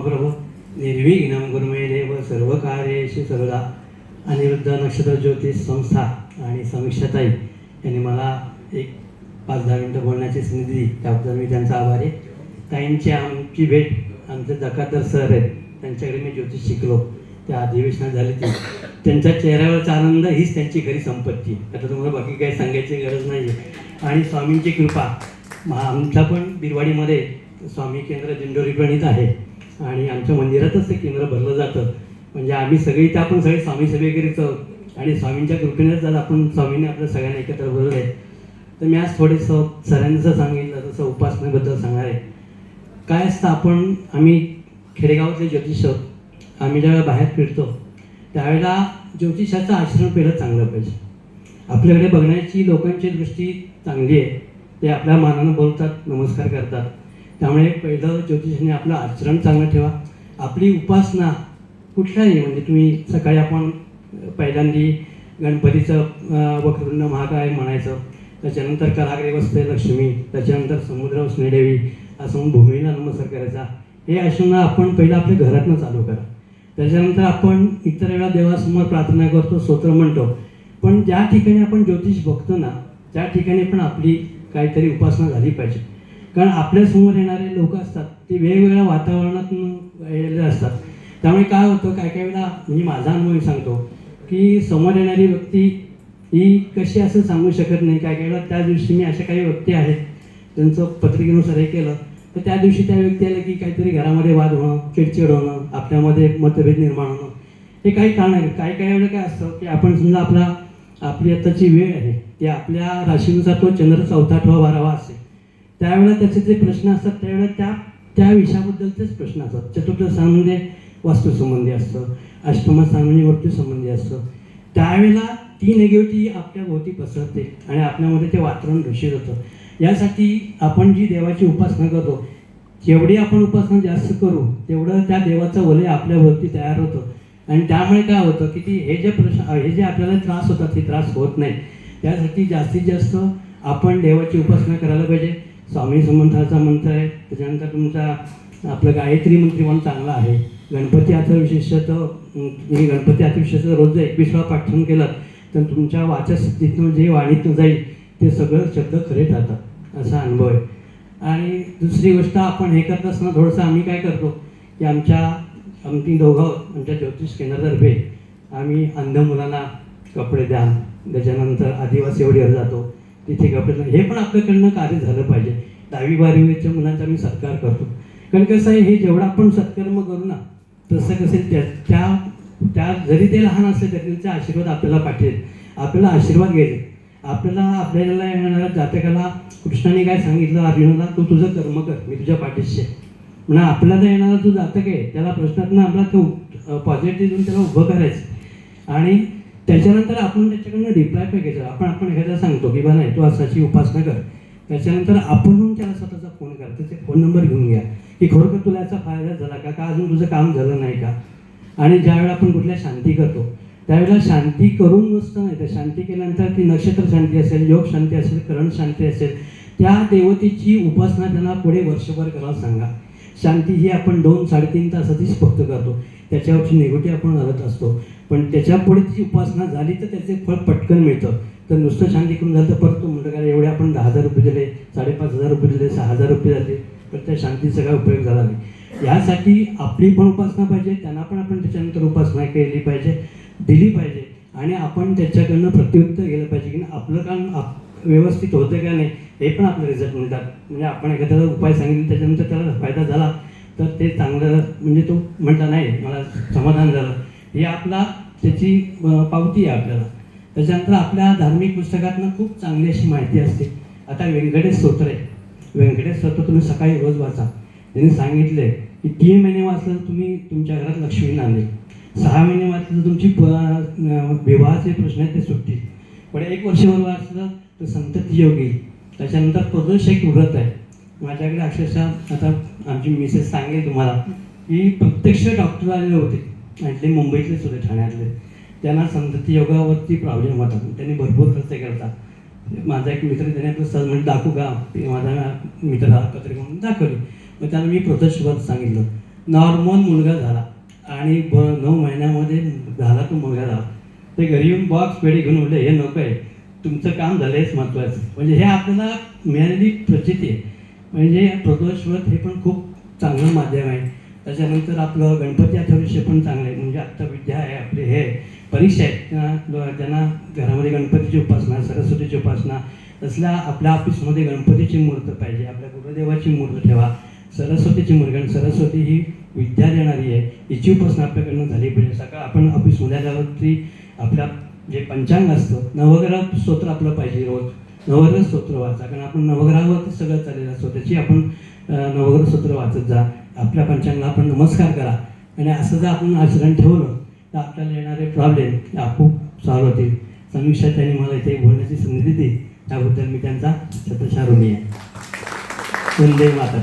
प्रभू निर्विघ्नं गुरुमे देव सर्व कार्येशी सर्वदा अनिरुद्ध नक्षत्र ज्योतिष संस्था आणि समीक्षाताई यांनी मला एक पाच दहा मिनटं बोलण्याची संधी दिली. त्याबद्दल मी त्यांचा आभारी आहे. ताईंची आमची भेट आमचे दकातर सर आहेत. त्यांच्याकडे मी ज्योतिष शिकलो. त्या अधिवेशनात झाली ती. त्यांच्या चेहऱ्यावरचा आनंद हीच त्यांची खरी संपत्ती. आता तुम्हाला बाकी काही सांगायची गरज नाही आहे आणि स्वामींची कृपा. मा- आमच्या पण बिरवाडीमध्ये स्वामी केंद्र दिंडोरीप्रणीत आहे. आणि आमच्या मंदिरातच ते केंद्र भरलं जातं. म्हणजे आम्ही सगळी त्या आपण सगळे स्वामी सेवेकरीच आहोत. आणि स्वामींच्या कृपेनेच आज आपण स्वामींनी आपल्या सगळ्यांना एकत्र बोलवलं आहे. तर मी आज थोडंसं सरांचं सांगितलं तसं उपासनेबद्दल सांगणार आहे. काय असतं आपण आम्ही खेडेगावातले ज्योतिष आहोत. आम्ही ज्यावेळेला बाहेर फिरतो त्यावेळेला ज्योतिषाचं आचरण पहिलं चांगलं पाहिजे. आपल्याकडे बघण्याची लोकांची दृष्टी चांगली आहे. ते आपल्या मानानं बोलतात नमस्कार करतात. त्यामुळे पहिलं ज्योतिषाने आपलं आचरण चांगलं ठेवा. आपली उपासना कुठल्याही म्हणजे तुम्ही सकाळी आपण पहिल्यांदी गणपतीचं अं, वक्रतुंड महाकाय म्हणायचं. त्याच्यानंतर कलाग्रे बसते लक्ष्मी त्याच्यानंतर समुद्र वसणे देवी असं म्हणून भूमीला नमस्कार करायचा. हे असून आपण पहिलं आपल्या घरातनं चालू करा. त्याच्यानंतर आपण इतर वेळा देवासमोर प्रार्थना करतो स्तोत्र म्हणतो. पण ज्या ठिकाणी आपण ज्योतिष बघतो ना त्या ठिकाणी पण आपली काहीतरी उपासना झाली पाहिजे. कारण आपल्यासमोर येणारे लोक असतात ते वेगवेगळ्या वातावरणातून येलेले असतात. त्यामुळे काय होतं काय काय वेळेला म्हणजे माझा अनुभव सांगतो की समोर येणारी व्यक्ती ही कशी असं सांगू शकत नाही. काय काय वेळा त्या दिवशी मी अशा काही व्यक्ती आहेत त्यांचं पत्रिकेनुसार हे केलं तर त्या दिवशी त्या व्यक्ती आल्या की काहीतरी घरामध्ये वाद होणं चिडचिड होणं आपल्यामध्ये मतभेद निर्माण होणं. हे काही कारण आहे. काही काही वेळेला काय असतं की आपण समजा आपला आपली आत्ताची वेळ आहे ती आपल्या राशीनुसार तो चंद्र चौथा आठवा बारावा असेल. त्यावेळेला त्याचे जे प्रश्न असतात त्यावेळेला त्या त्या विषयाबद्दलचेच प्रश्न असतात. चतुर्थ स्थान म्हणजे वास्तुसंबंधी असतं अष्टम स्थान म्हणजे मृत्यूसंबंधी असतं. त्यावेळेला ती निगेटिव्हिटी आपल्या भोवती पसरते आणि आपल्यामध्ये ते वातावरण दूषित होतं. यासाठी आपण जी देवाची उपासना करतो जेवढी आपण उपासना जास्त करू तेवढं त्या देवाचं वलय आपल्याभोवती तयार होतं. आणि त्यामुळे काय होतं की ती हे जे प्रश्न हे जे आपल्याला त्रास होतात ते त्रास होत नाही त्यासाठी जास्तीत जास्त आपण देवाची उपासना करायला पाहिजे. स्वामी समंथाचा मंत्र आहे. त्याच्यानंतर तुमचा आपलं गायत्री मंत्री पण चांगला आहे. गणपती आता विशेषतः तुम्ही गणपती आता विशेषतः रोज जर एकवीस वेळा पाठवून केलं तर तुमच्या वाचस्थितीतून जे वाणीतून जाईल ते सगळं शब्द खरे ठरतात असा अनुभव आहे. आणि दुसरी गोष्ट आपण हे करत असताना थोडंसं आम्ही काय करतो की आमच्या आमची दोघं आमच्या ज्योतिष केंद्रातर्फे आम्ही अंध मुलांना कपडे द्या. त्याच्यानंतर आदिवासी वडीवर जातो. तिथे कपडे हे पण आपल्याकडनं कार्य झालं पाहिजे. दहावी बारावीच्या मुलांचा आम्ही सत्कार करतो. कारण कसं आहे हे जेवढं आपण सत्कर्म करू ना तसं कसं त्या त्या त्या जरी ते लहान असले तरी त्यांचे आशीर्वाद आपल्याला पाठवेल. आपल्याला आशीर्वाद घ्यायचे. आपल्याला आपल्याला येणाऱ्या जातकाला कृष्णाने काय सांगितलं? अर्जुनाला तू तुझं कर्म कर. मी तुझ्या पाठीशी आहे. आपल्याला येणारा जो जातक आहे त्याला प्रश्नातनं आपला तो पॉझिटिव्ह देऊन त्याला उभं करायचं. आणि त्याच्यानंतर आपण त्याच्याकडनं रिप्लाय पण घ्यायचा. आपण आपण एखाद्याला सांगतो की बा नाही तू असाची उपासना कर. त्याच्यानंतर आपण त्याला स्वतःचा फोन कर. त्याचे फोन नंबर घेऊन घ्या. की खरोखर तुला याचा फायदा झाला का? का अजून तुझं काम झालं नाही का? आणि ज्यावेळेला आपण कुठल्या शांती करतो त्यावेळेला शांती करून नसतं नाही तर शांती केल्यानंतर ती नक्षत्र शांती असेल योग शांती असेल करण शांती असेल त्या देवतेची उपासना त्यांना पुढे वर्षभर करायला सांगा. शांती ही आपण दोन साडेतीन तासातच फक्त करतो. त्याच्यावरची निगेटिव्ह आपण घालत असतो. पण त्याच्यापुढे ती उपासना झाली तर त्याचे फळ पटकन मिळतं. तर नुसतं छान लिखून झालं तर परत तो म्हणतो कारण एवढे आपण दहा हजार रुपये दिले साडेपाच हजार रुपये दिले सहा हजार रुपये झाले. पण त्या शांतीचा काय उपयोग झाला नाही. यासाठी आपली पण उपासना पाहिजे त्यांना पण आपण त्याच्यानंतर उपासना केली पाहिजे दिली पाहिजे. आणि आपण त्याच्याकडनं प्रत्युत्तर गेलं पाहिजे की आपलं काम आप व्यवस्थित होतं का नाही हे पण आपलं रिझल्ट मिळतात. म्हणजे आपण एखाद्याला उपाय सांगितले त्याच्यानंतर त्याला फायदा झाला तर ते चांगलं म्हणजे तो म्हणता नाही मला समाधान झालं. हे आपला त्याची पावती आहे आपल्याला. त्याच्यानंतर आपल्या धार्मिक पुस्तकातनं खूप चांगली अशी माहिती असते. आता व्यंकटेश स्तोत्र आहे. व्यंकटेश स्तोत्र तुम्ही सकाळी रोज वाचा. त्यांनी आहे की तीन महिने वाचलं तर तुम्ही तुमच्या घरात लक्ष्मी नांदेल सहा महिने वाचलं तर तुमची प- विवाहाचे प्रश्न आहेत ते सुटतील. पण एक वर्षभर वाचलं तर संतती योग येईल त्याच्यानंतर प्रदोष एक व्रत आहे. माझ्याकडे अक्षरशः आता आमची मिसेस सांगेल तुम्हाला की प्रत्यक्ष डॉक्टर आलेले होते. आणि ते मुंबईतलेच होते ठाण्यातले. त्यांना समजती योगावरती प्रॉब्लेम होता. त्यांनी भरपूर खर्च केला माझा एक मित्र त्याने आपलं सहज म्हणजे दाखवू का माझा मित्र हा पत्रिका म्हणून दाखवली. मग त्याला मी प्रदोष सांगितलं. नॉर्मल मुलगा झाला. आणि ब नऊ महिन्यामध्ये झाला तो मुलगा झाला. ते घरी येऊन बॉक्स पेढी घेऊन उठले हे नको आहे तुमचं काम झालं आहेच महत्त्वाचं म्हणजे हे आपल्याला मिळालेली प्रचिती आहे. म्हणजे प्रदोषवत हे पण खूप चांगलं माध्यम आहे. त्याच्यानंतर आपलं गणपती अथर्वशीय पण चांगलं आहे. म्हणजे आत्ता विद्या आहे आपले हे परीक्षा आहेत. त्यांना ज्यांना घरामध्ये गणपतीची उपासना सरस्वतीची उपासना तसल्या आपल्या ऑफिसमध्ये गणपतीची मूर्त पाहिजे. आपल्या गुरुदेवाची मूर्त ठेवा. सरस्वतीची मूर्त कारण सरस्वती ही विद्या देणारी आहे. हिची उपासना आपल्याकडनं झाली पाहिजे. सकाळ आपण ऑफिसमध्ये आल्यावरती आपल्या जे पंचांग असतं नवग्रह स्तोत्र आपलं पाहिजे रोज. नवग्रह स्तोत्र वाचा कारण आपण नवग्रहावरती सगळं चाललेलं असतो. त्याची आपण नवग्रह स्तोत्र वाचत जा. आपल्या पंचांगला आपण नमस्कार करा. आणि असं जर आपण आचरण ठेवलं तर आपल्याला येणारे प्रॉब्लेम आपोआप सॉल्व्ह होतील. समीक्षा त्यांनी मला इथे बोलण्याची संधी दिली. त्याबद्दल मी त्यांचा शतशारुणी आहे. वंदे माता